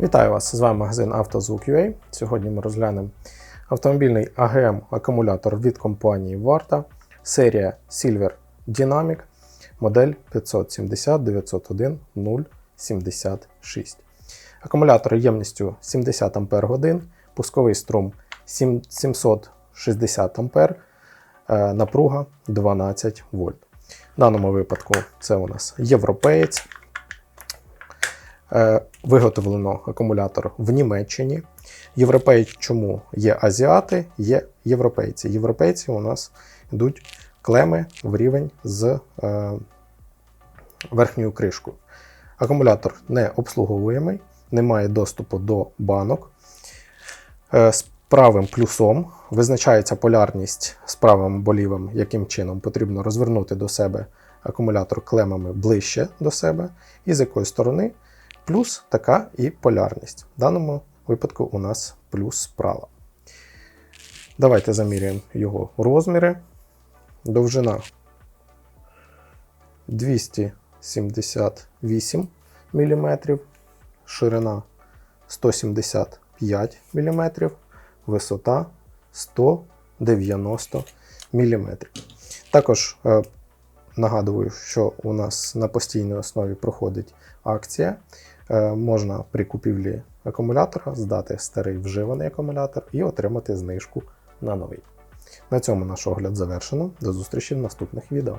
Вітаю вас! З вами магазин «Автозвук.UA». Сьогодні ми розглянемо автомобільний AGM акумулятор від компанії Varta, серія Silver Dynamic, модель 570 901 076. Акумулятор ємністю 70 Ах, пусковий струм 760 А, е, напруга 12 вольт. В даному випадку це у нас європеєць. Виготовлено акумулятор в Німеччині. Європейці чому є азіати, є європейці. Європейці у нас йдуть клеми в рівень з е, верхньою кришкою. Акумулятор не обслуговуємий, не доступу до банок. Е, з правим плюсом визначається полярність з правим або лівим, яким чином потрібно розвернути до себе акумулятор клемами ближче до себе, і з якої сторони плюс така і полярність. В даному випадку у нас плюс справа. Давайте заміряємо його розміри. Довжина 278 мм, ширина 175 мм, висота 190 мм. Також е, нагадую, що у нас на постійній основі проходить акція. Е, Можна при купівлі акумулятора здати старий вживаний акумулятор і отримати знижку на новий. На цьому наш огляд завершено. До зустрічі в наступних відео.